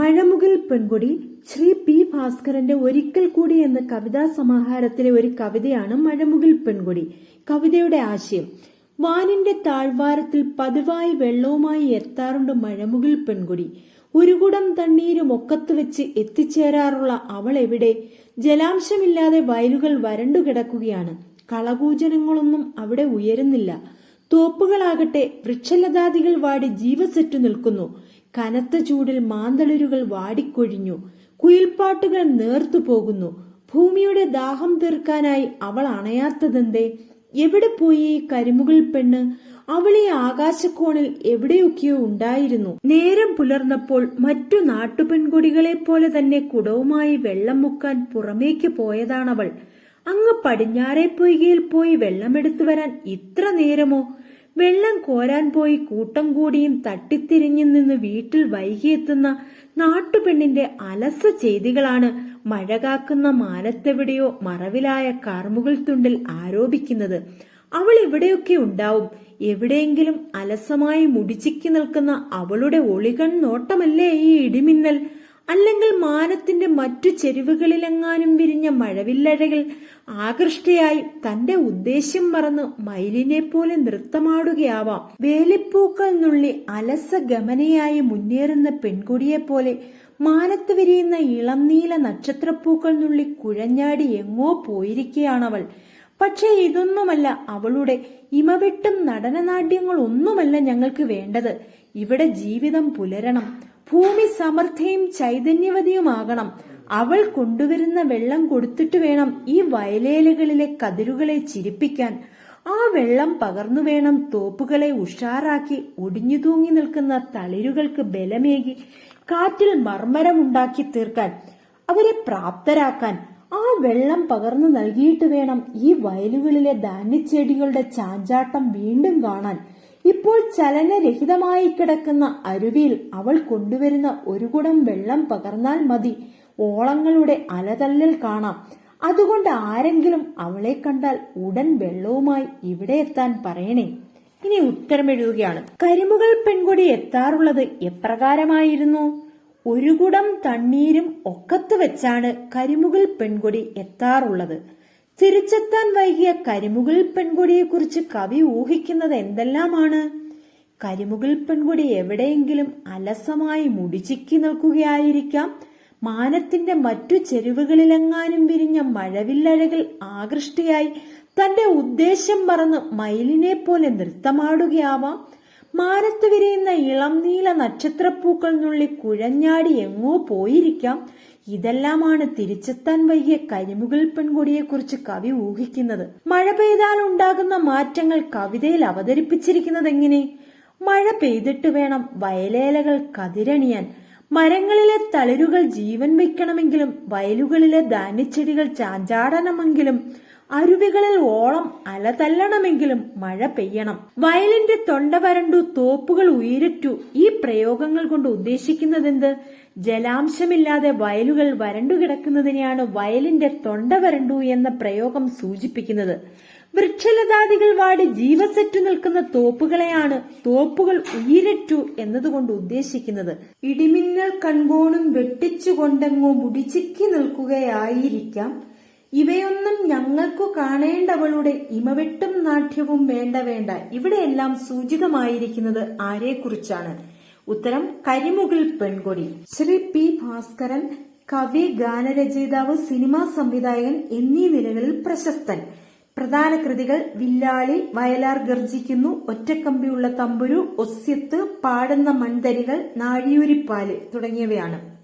മഴമുകിൽ പെൺകുടി Shri P ഭാസ്കരന്റെ ഒരിക്കൽ കൂടി എന്ന കവിതാ സമാഹാരത്തിലെ ഒരു കവിതയാണ് മഴമുകിൽ പെൺകുടി. കവിതയുടെ ആശയം വാനിന്റെ താഴ്വാരത്തിൽ പതിവായി വെള്ളവുമായി എത്താറുണ്ട് മഴമുകിൽ പെൺകുടി. ഒരു കുടം തണ്ണീരും ഒക്കത്ത് വെച്ച് എത്തിച്ചേരാറുള്ള അവൾ എവിടെ? ജലാംശമില്ലാതെ വയലുകൾ വരണ്ടു കിടക്കുകയാണ്. കളകൂജനങ്ങളൊന്നും അവിടെ ഉയരുന്നില്ല. തോപ്പുകളാകട്ടെ വൃക്ഷലതാദികൾ വാടി ജീവസെറ്റു നിൽക്കുന്നു. കനത്ത ചൂടിൽ മാന്തളിരുകൾ വാടിക്കൊഴിഞ്ഞു. കുയിൽപ്പാട്ടുകൾ നേർത്തു പോകുന്നു. ഭൂമിയുടെ ദാഹം തീർക്കാനായി അവൾ അണയാത്തതെന്തേ? എവിടെ പോയി കരിമുകൾ പെണ്ണ്? അവൾ ഈ ആകാശക്കോണിൽ എവിടെയൊക്കെയോ ഉണ്ടായിരുന്നു. നേരം പുലർന്നപ്പോൾ മറ്റു നാട്ടുപെൺകുടികളെ പോലെ തന്നെ കുടവുമായി വെള്ളം മുക്കാൻ പുറമേക്ക് പോയതാണവൾ. അങ്ങ് പടിഞ്ഞാറെ പൊയ്കയിൽ പോയി വെള്ളമെടുത്തു വരാൻ ഇത്ര നേരമോ? വെള്ളം കോരാൻ പോയി കൂട്ടം കൂടിയും തട്ടിത്തിരിഞ്ഞു നിന്ന് വീട്ടിൽ വൈകിയെത്തുന്ന നാട്ടുപെണ്ണിന്റെ അലസ ചെയ്തികളാണ് മഴ കാക്കുന്ന മാനത്തെവിടെയോ മറവിലായ കാർമുകൾ തുണ്ടിൽ ആരോപിക്കുന്നത്. അവൾ എവിടെയൊക്കെ ഉണ്ടാവും? എവിടെയെങ്കിലും അലസമായി മുടിച്ചിക്കി നിൽക്കുന്ന അവളുടെ ഒളികൺ നോട്ടമല്ലേ ഈ ഇടിമിന്നൽ? അല്ലെങ്കിൽ മാനത്തിന്റെ മറ്റു ചെരുവുകളിലെങ്ങാനും വിരിഞ്ഞ മഴവില്ലഴകൾ ആകൃഷ്ടയായി തന്റെ ഉദ്ദേശ്യം മറന്ന് മയിലിനെ പോലെ നൃത്തമാടുകയാവാം. വേലിപ്പൂക്കൾ നുള്ളി അലസ ഗമനയായി മുന്നേറുന്ന പെൺകുടിയെ പോലെ മാനത്ത് വിരിയുന്ന ഇളം നീല നക്ഷത്രപ്പൂക്കൾ നുള്ളി കുഴഞ്ഞാടി എങ്ങോ പോയിരിക്കുകയാണവൾ. പക്ഷേ ഇതൊന്നുമല്ല അവളുടെ ഇമവെട്ടും നടനനാട്യങ്ങളൊന്നുമല്ല ഞങ്ങൾക്ക് വേണ്ടത്. ഇവിടെ ജീവിതം പുലരണം. ഭൂമി സമൃദ്ധിയും ചൈതന്യവതിയുമാകണം. അവൾ കൊണ്ടുവരുന്ന വെള്ളം കൊടുത്തിട്ട് വേണം ഈ വയലേലകളിലെ കതിരുകളെ ചിരിപ്പിക്കാൻ. ആ വെള്ളം പകർന്നു വേണം തോപ്പുകളെ ഉഷാറാക്കി ഒടിഞ്ഞു തൂങ്ങി നിൽക്കുന്ന തളിരുകൾക്ക് ബലമേകി കാറ്റിൽ മർമ്മരമുണ്ടാക്കി തീർക്കാൻ അവരെ പ്രാപ്തരാക്കാൻ. ആ വെള്ളം പകർന്നു നൽകിയിട്ട് വേണം ഈ വയലുകളിലെ ധാന്യച്ചെടികളുടെ ചാഞ്ചാട്ടം വീണ്ടും കാണാൻ. ഇപ്പോൾ ചലനരഹിതമായി കിടക്കുന്ന അരുവിയിൽ അവൾ കൊണ്ടുവരുന്ന ഒരു കുടം വെള്ളം പകർന്നാൽ മതി. ഓളങ്ങളുടെ അലതല്ലൽ കാണാം. അതുകൊണ്ട് ആരെങ്കിലും അവളെ കണ്ടാൽ ഉടൻ വെള്ളവുമായി ഇവിടെ എത്താൻ പറയണേ. ഇനി ഉത്തരമെഴുതുകയാണ്. കരിമുകൾ പെൺകുടി എത്താറുള്ളത് എപ്രകാരമായിരുന്നു? ഒരു കുടം തണ്ണീരും ഒക്കത്ത് വെച്ചാണ് കരിമുകൾ പെൺകുടി എത്താറുള്ളത്. തിരിച്ചെത്താൻ വൈകിയ കരിമുകൾ പെൺകുടിയെക്കുറിച്ച് കവി ഊഹിക്കുന്നത് എന്തെല്ലാമാണ്? കരിമുകൾ പെൺകുടി എവിടെയെങ്കിലും അലസമായി മുടിച്ചിക്കി നിൽക്കുകയായിരിക്കാം. മാനത്തിന്റെ മറ്റു ചെരുവുകളിലെങ്ങാനും വിരിഞ്ഞ മഴവില്ലഴകൾ ആകൃഷ്ടയായി തന്റെ ഉദ്ദേശം മറന്ന് മയിലിനെ പോലെ നൃത്തമാടുകയാവാം. മാനത്ത് വിരിയുന്ന ഇളം നീല നക്ഷത്രപ്പൂക്കൾ നുള്ളി കുഴഞ്ഞാടി എങ്ങോ പോയിരിക്കാം. ഇതെല്ലാമാണ് തിരിച്ചെത്താൻ വൈകിയ കരിമുകൾ പെൺകുടിയെക്കുറിച്ച് കവി ഊഹിക്കുന്നത്. മഴ പെയ്താൽ ഉണ്ടാകുന്ന മാറ്റങ്ങൾ കവിതയിൽ അവതരിപ്പിച്ചിരിക്കുന്നത് എങ്ങനെ മഴ പെയ്തിട്ട് വേണം വയലേലകൾ കതിരണിയാൻ. മരങ്ങളിലെ തളിരുകൾ ജീവൻ വയ്ക്കണമെങ്കിലും വയലുകളിലെ ധാന്യച്ചെടികൾ ചാഞ്ചാടണമെങ്കിലും അരുവികളിൽ ഓളം അലതല്ലണമെങ്കിലും മഴ പെയ്യണം. വയലിന്റെ തൊണ്ട വരണ്ടു തോപ്പുകൾ ഉയരറ്റു. ഈ പ്രയോഗങ്ങൾ കൊണ്ട് ഉദ്ദേശിക്കുന്നതെന്ത്? ജലാംശമില്ലാതെ വയലുകൾ വരണ്ടു കിടക്കുന്നതിനെയാണ് വയലിന്റെ തൊണ്ട വരണ്ടു എന്ന പ്രയോഗം സൂചിപ്പിക്കുന്നത്. വൃക്ഷലതാദികൾ വാടി ജീവസെറ്റു നിൽക്കുന്ന തോപ്പുകളെയാണ് തോപ്പുകൾ ഉയരറ്റു എന്നതുകൊണ്ട് ഉദ്ദേശിക്കുന്നത്. ഇടിമിന്നൽ കൺകോണും വെട്ടിച്ചുകൊണ്ടെങ്ങോ മുടിച്ചിക്കി നിൽക്കുകയായിരിക്കാം. ഇവയൊന്നും ഞങ്ങൾക്കു കാണേണ്ടവളുടെ ഇമവെട്ടും നാട്യവും വേണ്ട വേണ്ട. ഇവിടെയെല്ലാം സൂചിതമായിരിക്കുന്നത് ആരെക്കുറിച്ചാണ്? ഉത്തരം കരിമുകിൽ പെൺകൊടി. ശ്രീ പി ഭാസ്കരൻ കവി ഗാനരചയിതാവ് സിനിമാ സംവിധായകൻ എന്നീ നിലകളിൽ പ്രശസ്തൻ. പ്രധാന കൃതികൾ വില്ലാളി വയലാർ ഗർജിക്കുന്നു ഒറ്റക്കമ്പിയുള്ള തമ്പുരു ഒസ്യത്ത് പാടുന്ന മൺതരികൾ നാഴിയൂരിപ്പാൽ തുടങ്ങിയവയാണ്.